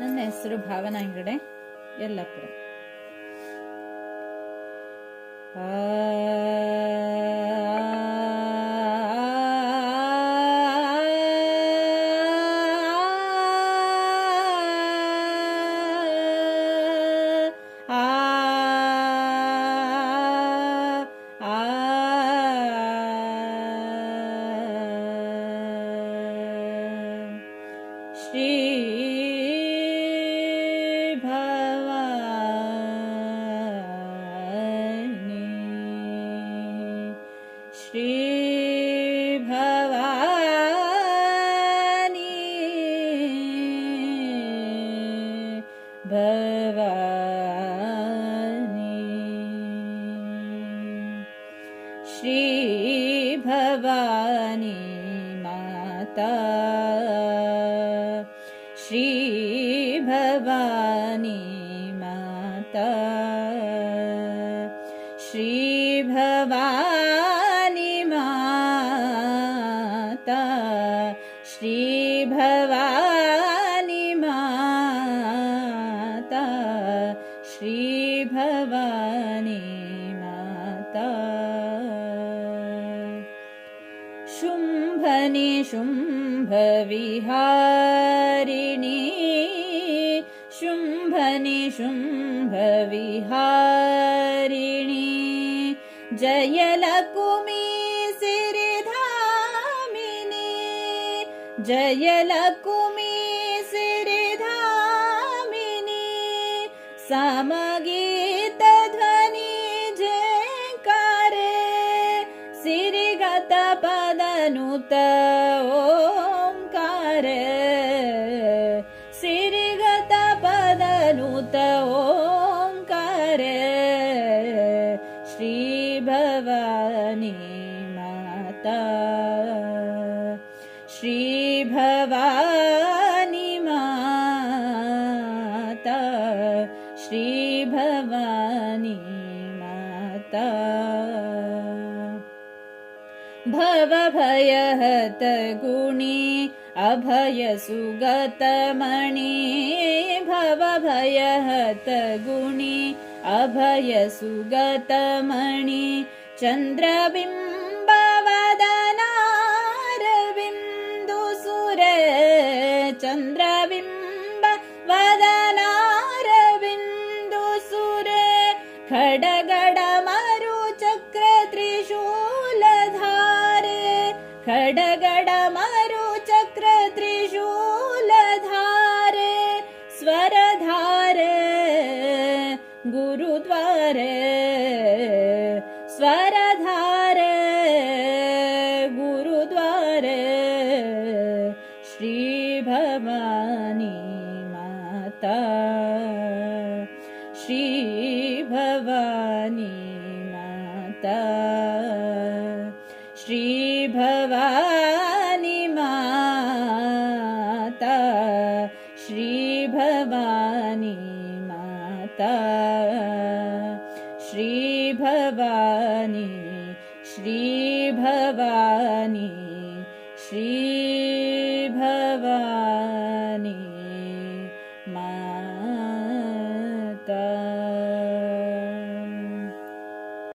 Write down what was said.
ನನ್ನ ಹೆಸರು ಭಾವನಾ ಹೆಗಡೆ ಆ श्री भवानी भवानी श्री भवानी माता श्री भवानी माता श्री भवानी माता श्री भवानी माता। शुम्भनि शुम्भविहारिणि शुम्भनि शुम्भविहारिणि जयलकुमि जयलकुमि सिरिधामिनि समगीतध्वनि जयकारे सिरिगत पदनुत ओङ्कार सिरिगत पदनुत ओङ्कार श्रीभवानी माता श्रीभवानी माता श्रीभवानी माता। भवभयहत गुणी अभयसुगतमणि भवभयहत गुणी अभयसुगतमणि चन्द्रबिम्बवदनारविन्दुसुर खडगड मरुचक्र त्रिशूलधारे खडगड मरुचक्र त्रिशूलधारे स्वरधारे गुरुद्वारे श्रीभवानि माता श्रीभवानि माता श्रीभवानि श्रीभवानि श्रीभवानि मा